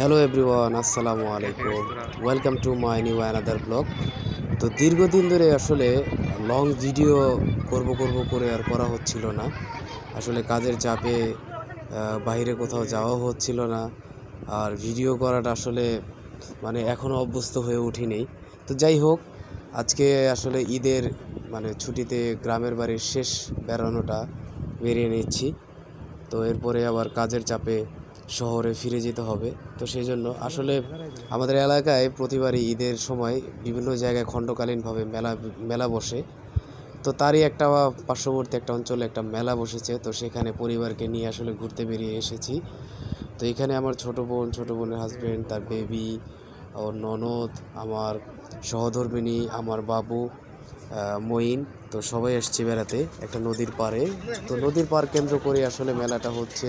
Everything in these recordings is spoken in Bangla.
হ্যালো এভরিওয়ান আসসালামু আলাইকুম welcome to my new another blog তো দীর্ঘদিন ধরে আসলে লং ভিডিও করব করব করে আর করা হচ্ছিল না। আসলে কাজের চাপে বাইরে কোথাও যাওয়া হচ্ছিল না। আর ভিডিও করাটা আসলে মানে এখনও অভ্যস্ত হয়ে উঠিনি। তো যাই হোক, আজকে আসলে ঈদের মানে ছুটিতে গ্রামের বাড়ির শেষ বেড়ানোটা বেরিয়ে নিচ্ছি। তো এরপরে আবার কাজের চাপে শহরে ফিরে যেতে হবে। তো সেই জন্য আসলে আমাদের এলাকায় প্রতিবারই ঈদের সময় বিভিন্ন জায়গায় খণ্ডকালীনভাবে মেলা মেলা বসে। তো তারই একটা পার্শ্ববর্তী একটা অঞ্চলে একটা মেলা বসেছে। তো সেখানে পরিবারকে নিয়ে আসলে ঘুরতে বেরিয়ে এসেছি। তো এখানে আমার ছোট বোন, ছোট বোনের হাজবেন্ড তার বেবি ওর ননদ, আমার সহধর্মিনী, আমার বাবু মঈন। তো সবাই এসছে বেড়াতে একটা নদীর পাড়ে। তো নদীর পাড় কেন্দ্র করে আসলে মেলাটা হচ্ছে।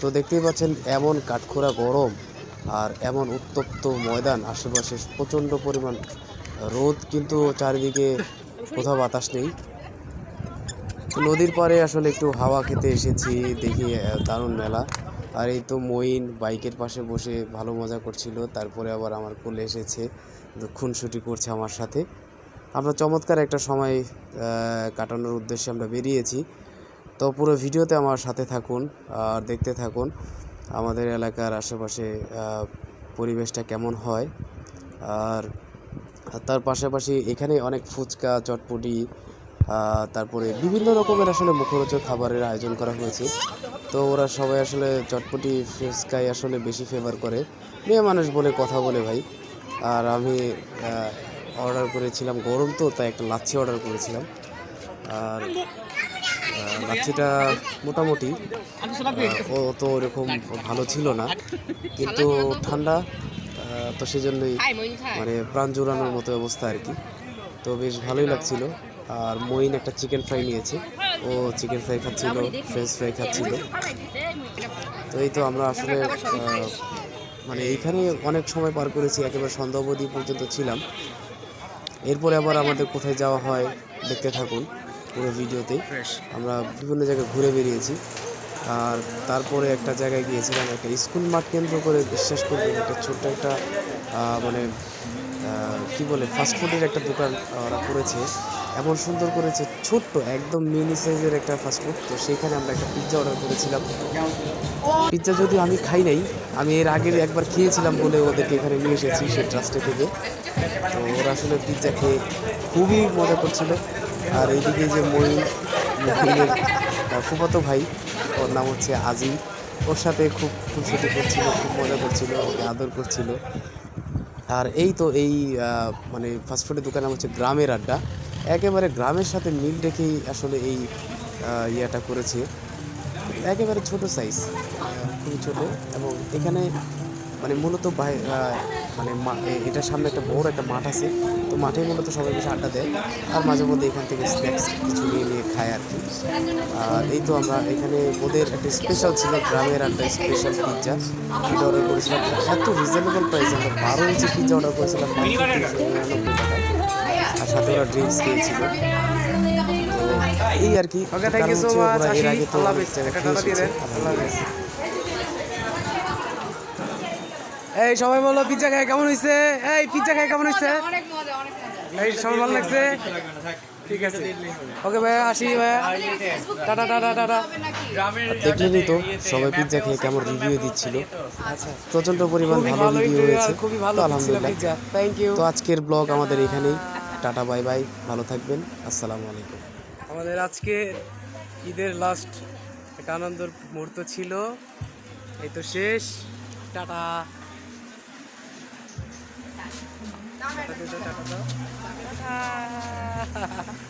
তো দেখতেই পাচ্ছেন, এমন কাঠখোরা গরম আর এমন উত্তপ্ত ময়দান, আশেপাশে প্রচণ্ড পরিমাণ রোদ, কিন্তু চারিদিকে কোথাও বাতাস নেই। নদীর পাড়ে আসলে একটু হাওয়া খেতে এসেছি, দেখি দারুণ মেলা। আর এই তো মঈন বাইকের পাশে বসে ভালো মজা করছিল, তারপরে আবার আমার কোলে এসেছে খুনসুটি করছে আমার সাথে। আমরা চমৎকার একটা সময় কাটানোর উদ্দেশ্যে আমরা বেরিয়েছি। তো পুরো ভিডিওতে আমার সাথে থাকুন, আর দেখতে থাকুন আমাদের এলাকার আশেপাশে পরিবেশটা কেমন হয়। আর তার পাশাপাশি এখানে অনেক ফুচকা, চটপটি তারপরে বিভিন্ন রকমের আসলে মুখরোচক খাবারের আয়োজন করা হয়েছে। তো ওরা সবাই আসলে চটপটি, ফুচকাই আসলে বেশি ফেভার করে। মেয়ে মানুষ বলে কথা বলে ভাই। আর আমি অর্ডার করেছিলাম গরম তো, তাই একটা লাচ্ছি অর্ডার করেছিলাম। আর লাচ্ছিটা মোটামুটি ও তো ওরকম ভালো ছিল না। কিন্তু ঠান্ডা তো সেজন্যই মানে প্রাণ জোড়ানোর মতো অবস্থা আর কি। তো বেশ ভালোই লাগছিল। আর মইন একটা চিকেন ফ্রাই নিয়েছে। ও চিকেন ফ্রাই খাচ্ছিল ফ্রেঞ্চ ফ্রাই খাচ্ছিল। তো এই তো আমরা আসলে মানে এইখানে অনেক সময় পার করেছি, একেবারে সন্ধ্যা পর্যন্ত ছিলাম। এরপরে আবার আমাদের কোথায় যাওয়া হয়, দেখতে থাকুন। পুরো ভিডিওতেই। আমরা বিভিন্ন জায়গায় ঘুরে বেরিয়েছি। আর তারপরে একটা জায়গায় গিয়েছিলাম একটা স্কুল মাঠ কেন্দ্র করে বিশ্বাস করবেন একটা ছোট্ট একটা মানে কি বলে ফাস্টফুডের একটা দোকান ওরা করেছে। এমন সুন্দর করেছে ছোট্ট একদম মিনি সাইজের একটা ফাস্টফুড তো সেখানে আমরা একটা পিৎজা অর্ডার করেছিলাম। পিৎজা যদি আমি খাই নাই আমি এর আগে একবার খেয়েছিলাম বলে ওদেরকে এখানে নিয়ে এসেছি সেই ট্রাস্টে থেকে। তো ওরা আসলে পিৎজা খেয়ে খুবই মজা করছিল। আর এইদিকে যে মই মহিনের ফুফাতো ভাই, ওর নাম হচ্ছে আজি ওর সাথে খুব খুনসুটি করছিল, খুব মজা করছিল, ওকে আদর করছিল। আর এই তো এই মানে ফাস্টফুডের দোকান হচ্ছে গ্রামের আড্ডা। একেবারে গ্রামের সাথে মিল রেখেই আসলে এই ইয়েটা করেছে। একেবারে ছোট সাইজ খুবই ছোট। এবং এখানে মানে মূলত মানে এটার সামনে একটা বড় একটা মাঠ আছে। তো মাঠে মূলত সবাই বেশি আড্ডা দেয়। আর মাঝে মধ্যে এখান থেকে স্ন্যাক্স কিছু নিয়ে নিয়ে খায় আর কি। আর এই তো আমরা এখানে ওদের একটা স্পেশাল ছিল গ্রামের আড্ডা স্পেশাল পিৎজা এটা অর্ডার করেছিলাম। এত রিজনেবল প্রাইস আমরা বারো ইঞ্চি পিৎজা অর্ডার করেছিলাম আর সাথে ওরা ড্রিঙ্কস খেয়েছিল। এই আর কি। Okay thank you so much ওরা আশি আল্লাহ হাফিজ একটা খেয়ে দিয়ে দেন আল্লাহ হাফিজ। এই সবাই বলো পিজ্জা খাই কেমন হয়েছে এই পিজ্জা খাই কেমন হয়েছে অনেক মজা অনেক মজা এই সবাই ভালো লাগছে? ঠিক আছে। ওকে ভাইয়া আসি ভাইয়া টাটা টাটা টাটা দেখলেনই তো সবাই পিৎজা খেয়ে কেমন রিভিউ দিচ্ছিল? আচ্ছা। প্রচণ্ড পরিমাণ ভালো রিভিউ হয়েছে। খুবই ভালো আলহামদুলিল্লাহ। থ্যাংক ইউ তো আজকের ব্লগ আমাদের এখানেই। টাটা বাই বাই ভালো থাকবেন। আসসালামু আলাইকুম। আমাদের আজকে ঈদের লাস্ট একটা আনন্দের মুহূর্ত ছিল। এই তো শেষ। টাটা। টাটা দিয়ে দাও, টাটা দাও। টাটা।